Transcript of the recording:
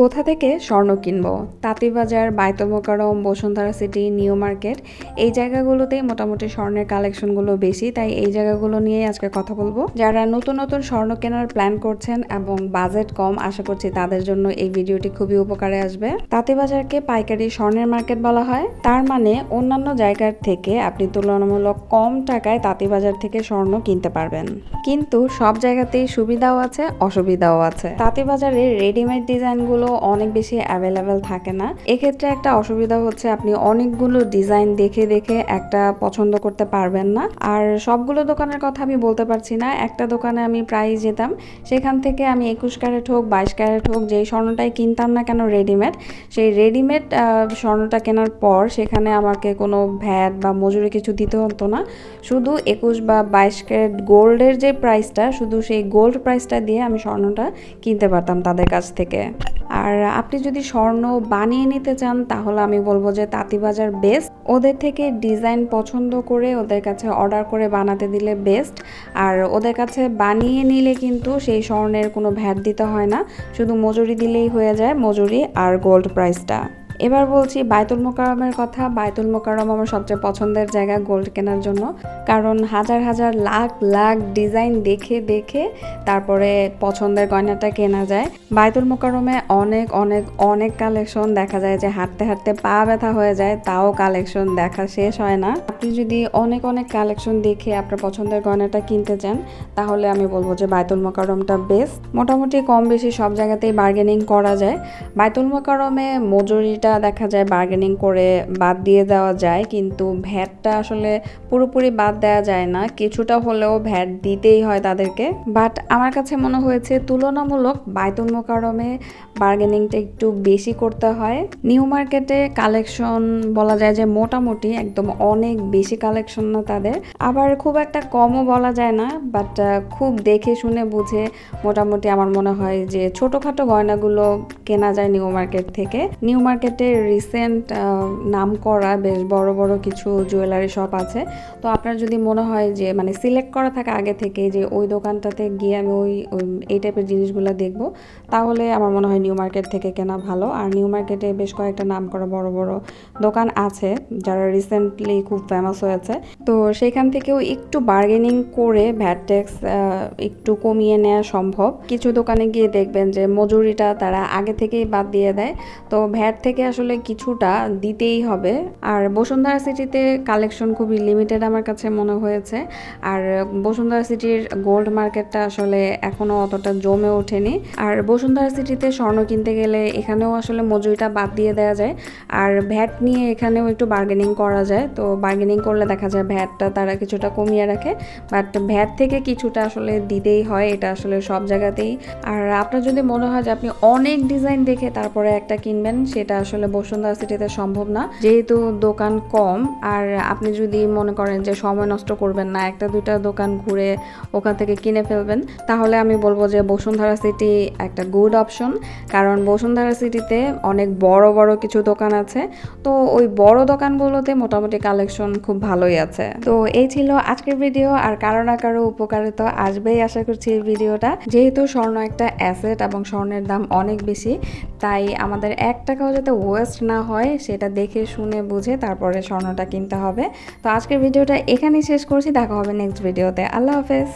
কোথা থেকে স্বর্ণ কিনবো? Tantibazar Baitul Mukarram Bashundhara city, new market, এই জায়গাগুলোতেই মোটামুটি স্বর্ণের কালেকশনগুলো বেশি, তাই এই জায়গাগুলো নিয়ে আজকে কথা বলব। যারা নতুন নতুন স্বর্ণ কেনার প্ল্যান করছেন এবং বাজেট কম, আশা করছি তাদের জন্য এই ভিডিওটি খুবই উপকারে আসবে। তাঁতিবাজারকে পাইকারি স্বর্ণের মার্কেট বলা হয়। তার মানে অন্যান্য জায়গার থেকে আপনি তুলনামূলক কম টাকায় তাঁতিবাজার থেকে স্বর্ণ কিনতে পারবেন। কিন্তু সব জায়গাতেই সুবিধাও আছে, অসুবিধাও আছে। তাঁতিবাজারে রেডিমেড ডিজাইনগুলো অনেক বেশি অ্যাভেলেবেল থাকে না। এক্ষেত্রে একটা অসুবিধা হচ্ছে আপনি অনেকগুলো ডিজাইন দেখে দেখে একটা পছন্দ করতে পারবেন না। আর সবগুলো দোকানের কথা আমি বলতে পারছি না। একটা দোকানে আমি প্রায় যেতাম। সেখান থেকে আমি একুশ ক্যারেট হোক, বাইশ ক্যারেট হোক, যেই স্বর্ণটাই কিনতাম না কেন রেডিমেড সেই রেডিমেড স্বর্ণটা কেনার পর সেখানে আমাকে কোনো ভ্যাট বা মজুরি কিছু দিতে হতো না। শুধু একুশ বা বাইশ ক্যারেট গোল্ডের যে প্রাইসটা শুধু সেই গোল্ড প্রাইসটা দিয়ে আমি স্বর্ণটা কিনতে পারতাম তাদের কাছ থেকে। আর আপনি যদি স্বর্ণ বানিয়ে নিতে চান, তাহলে আমি বলব যে তাঁতিবাজার বেস্ট ওদের থেকে ডিজাইন পছন্দ করে ওদের কাছে অর্ডার করে বানাতে দিলে বেস্ট আর ওদের কাছে বানিয়ে নিলে কিন্তু সেই স্বর্ণের কোনো ভ্যাট দিতে হয় না। শুধু মজুরি দিলেই হয়ে যায় মজুরি আর গোল্ড প্রাইসটা এবার বলছি বায়তুল মোকারমের কথা। বায়তুল মোকারম আমার সবচেয়ে পছন্দের জায়গা গোল্ড কেনার জন্য। কারণ হাজার হাজার লাখ লাখ ডিজাইন দেখে দেখে তারপরে পছন্দের গয়নাটা কেনা যায়। বায়তুল মোকারমে অনেক অনেক অনেক কালেকশন দেখা যায় যে হাঁটতে হাঁটতে পা ব্যথা হয়ে যায়, তাও কালেকশন দেখা শেষ হয় না। আপনি যদি অনেক অনেক কালেকশন দেখে আপনার পছন্দের গয়নাটা কিনতে চান, তাহলে আমি বলব যে বায়তুল মোকারমটা বেস্ট মোটামুটি কম বেশি সব জায়গাতেই বার্গেনিং করা যায়। বায়তুল মোকারমে মজুরিটা দেখা যায় বার্গেনিং করে বাদ দিয়ে দেওয়া যায়, কিন্তু ভ্যাটটা আসলে পুরোপুরি বাদ দেওয়া যায় না। কিছুটা হলেও ভ্যাট দিতেই হয় তাদেরকে। বাট আমার কাছে মনে হয়েছে তুলনামূলক বায়তুল মোকারমে বার্গেনিংটা একটু বেশি করতে হয়। নিউ মার্কেটে কালেকশন বলা যায় যে মোটামুটি একদম অনেক বেশি কালেকশন না তাদের। আবার খুব একটা কমও বলা যায় না বাট খুব দেখে শুনে বুঝে মোটামুটি আমার মনে হয় যে ছোটোখাটো গয়নাগুলো কেনা যায় নিউ মার্কেট থেকে। নিউ মার্কেটে রিসেন্ট নাম করা বেশ বড় বড় কিছু জুয়েলারি শপ আছে। তো আপনার যদি মনে হয় যে মানে সিলেক্ট করা থাকে আগে থেকে যে, ওই দোকানটাতে গিয়ে আমি ওই এই টাইপের জিনিসগুলো দেখব, তাহলে আমার মনে হয় নিউ মার্কেট থেকে কেনা ভালো। আর নিউ মার্কেটে বেশ কয়েকটা নাম করা বড় বড় দোকান আছে, যারা রিসেন্টলি খুব ফেমাস হয়েছে। তো সেখান থেকেও একটু বার্গেনিং করে ভ্যাট ট্যাক্স একটু কমিয়ে নেওয়া সম্ভব। কিছু দোকানে গিয়ে দেখবেন যে, মজুরিটা তারা আগে থেকেই বাদ দিয়ে দেয়। তো ভ্যাট থেকে আসলে কিছুটা দিতেই হবে। আর বসুন্ধরা সিটিতে কালেকশন খুবই লিমিটেড আমার কাছে মনে হয়েছে। আর বসুন্ধরা সিটির গোল্ড মার্কেটটা আসলে এখনও অতটা জমে ওঠেনি। আর বসুন্ধরা সিটিতে স্বর্ণ কিনতে গেলে এখানেও আসলে মজুরিটা বাদ দিয়ে দেওয়া যায়। আর ভ্যাট নিয়ে এখানেও একটু বার্গেনিং করা যায়। তো বার্গেনিং করলে দেখা যায় ভ্যাটটা তারা কিছুটা কমিয়ে রাখে। বাট ভ্যাট থেকে কিছুটা আসলে দিতেই হয়, এটা আসলে সব জায়গাতেই। আর আপনার যদি মনে হয় যে আপনি অনেক ডিজাইন দেখে তারপরে একটা কিনবেন, সেটা আসলে বসুন্ধরা সিটিতে সম্ভব না। যেহেতু দোকান কম, আর আপনি যদি মনে করেন যে সময় নষ্ট করবেন না, একটা দুইটা দোকান ঘুরে ওখান থেকে কিনে ফেলবেন, তাহলে আমি বলব যে বসুন্ধরা সিটি একটা গুড অপশন কারণ বসুন্ধরা সিটিতে অনেক বড় বড় কিছু দোকান আছে। তো ওই বড় দোকানগুলোতে মোটামুটি কালেকশন খুব ভালোই আছে। তো এই ছিল আজকের ভিডিও আর কারও না কারও উপকারিতা আসবেই আশা করছি এই ভিডিওটা যেহেতু স্বর্ণ একটা অ্যাসেট এবং স্বর্ণের দাম অনেক বেশি, তাই আমাদের এক টাকাও যাতে ওয়েস্ট না হয় সেটা দেখে, শুনে, বুঝে তারপরে স্বর্ণটা কিনতে হবে। তো আজকের ভিডিওটা এখানেই শেষ করছি। দেখা হবে নেক্সট ভিডিওতে আল্লাহ হাফেজ।